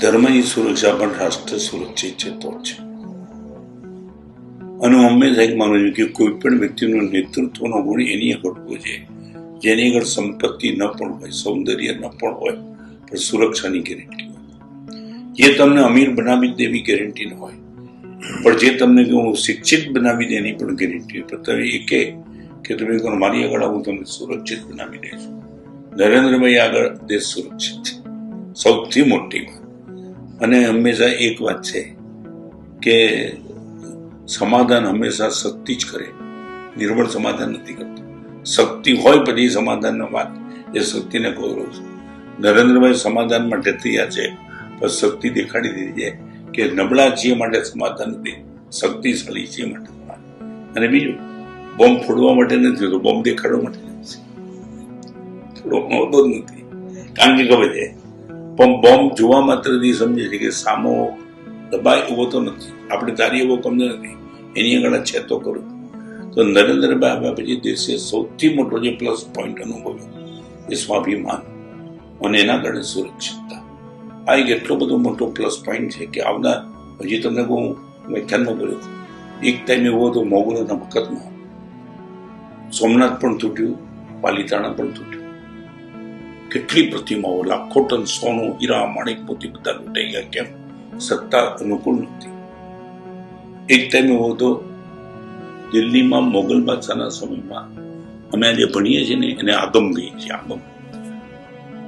ધર્મની સુરક્ષા પણ રાષ્ટ્ર સુરક્ષિત છે તો છે અને હંમેશા એક માનું છું કે કોઈ પણ વ્યક્તિનું નેતૃત્વનો ગુણ એની આગળ હોવો જોઈએ જેની આગળ સંપત્તિ ન પણ હોય, સૌંદર્ય ન પણ હોય, પણ સુરક્ષાની ગેરંટી હોય. જે તમને અમીર બનાવી દે એવી ગેરંટી ન હોય, પણ જે તમને હું શિક્ષિત બનાવી દે એની પણ ગેરંટી હોય. તમે એ કહે કે તમે કહો મારી આગળ આવું તમને સુરક્ષિત બનાવી દઈશ. નરેન્દ્રભાઈ આગળ દેશ સુરક્ષિત છે. સૌથી મોટી વાત. અને હંમેશા એક વાત છે કે સમાધાન હંમેશા શક્તિ જ કરે. નિર્બળ સમાધાન નથી કરતું. શક્તિ હોય પછી સમાધાનનો વાત એ શક્તિને ગૌરવ છે. નરેન્દ્રભાઈ સમાધાન માટે તૈયાર છે, પણ શક્તિ દેખાડી દીધી છે કે નબળા છીએ માટે સમાધાન નથી, શક્તિશાળી છીએ માટે અને બીજું, બોમ્બ ફોડવા માટે નથી હોતો, બોમ્બ દેખાડવા માટે નથી. ફોડવામાં આવતો નથી. કારણ કે ખબર છે પણ બોમ્બ જોવા માત્રથી સમજે છે કે સામો દબાય એવો તો નથી. આપણે તારી એવો કમજો નથી. એની આગળ છે તો કરું તો નરેન્દ્રભાઈ આવ્યા પછી દેશે સૌથી મોટો જે પ્લસ પોઈન્ટ અનુભવ્યો એ સ્વાભિમાન અને એના કારણે સુરક્ષિતતા. આ એક એટલો બધો મોટો પ્લસ પોઈન્ટ છે કે આવનાર, હજી તમને બહુ વ્યાખ્યાનમાં બોલ્યો. એક ટાઈમ એવો હતો મોગલોના વખતમાં સોમનાથ પણ તૂટ્યું, પાલિતાણા પણ તૂટ્યું. કેટલી પ્રતિમાઓ લાખો ટન સોનું, હીરા, માણિક મોતી બધા લૂંટાઈ ગયા કેમ? સત્તા અનુકૂળ નથી. એક ટાઈમ એવો હતો, દિલ્હીમાં મોગલ બાદશાહના સમયમાં અમે આજે ભણીએ છીએ ને, એને આગમ કહીએ છીએ, આગમ.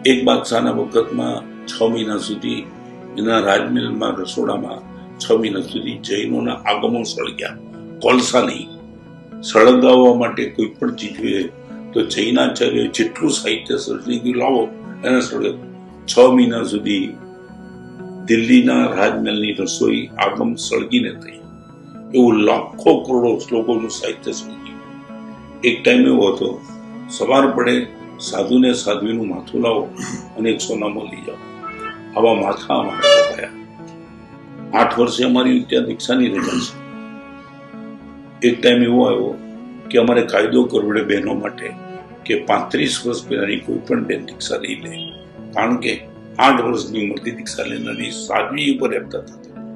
એક બાદશાહના વખતમાં છ મહિના સુધી એના રાજમહેલમાં, રસોડામાં છ મહિના સુધી જૈનોના આગમો સળગ્યા. કોલસા નહીં. સળગાવવા માટે કોઈ પણ ચીજ હોય તો જૈનાચાર્ય જેટલું સાહિત્ય સર્જી ગયું લાવો. એને સ્થળે છ મહિના સુધી દિલ્હીના રાજમહેલની રસોઈ આગમ સળગીને થઈ. એવું લાખો કરોડો શ્લોકોનું સાહિત્ય સળગ્યું. એક ટાઈમ એવો હતો, સવાર પડે સાધુને સાધ્વીનું માથું લાવો અને એક સોનામાં લઈ જાઓ. આવા માથા અમારા થયા આઠ વર્ષે અમારી ત્યાં દીક્ષાની રજા છે. એક ટાઈમ એવો આવ્યો કે અમારે કાયદો કરવો બહેનો માટે કે પાંત્રીસ વર્ષ પહેલાની કોઈ પણ બેન દીક્ષા લઈ લે. કારણ કે આઠ વર્ષની ઉંમરથી દીક્ષા લેનારી સાધવી ઉપર રહેતા હતા.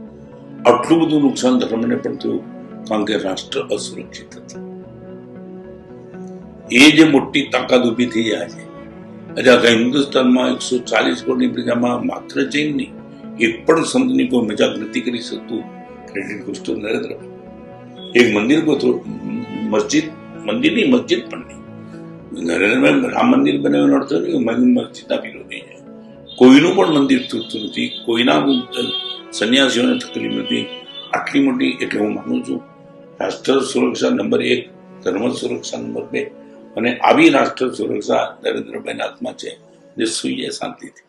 આટલું બધું નુકસાન ધર્મને પણ થયું, કારણ કે રાષ્ટ્ર અસુરક્ષિત હતું. એ જે મોટી તાકાત ઊભી થઈ છે આજે આખા હિન્દુસ્તાનમાં એકસો ચાલીસ કરોડની પ્રજામાં માત્ર જૈન નહીં, એક પણ સંતની કોઈ મજાક નથી કરી શકતું, ક્રેડિટ ગોષ્ઠો નરેન્દ્ર. એક મંદિર કોઈ મસ્જિદ, મંદિરની મસ્જિદ પણ નહીં. નરેન્દ્રભાઈ રામ મંદિર બનાવ્યો અર્થ મસ્જિદના વિરોધી છે. કોઈનું પણ મંદિર તૂટતું નથી, કોઈના સંન્યાસીઓને તકલીફ નથી. આટલી મોટી, એટલે હું માનું છું, રાષ્ટ્ર સુરક્ષા નંબર એક, ધર્મ સુરક્ષા નંબર બે અને આવી રાષ્ટ્ર સુરક્ષા નરેન્દ્રભાઈના હાથમાં છે, જે સુઈએ શાંતિથી.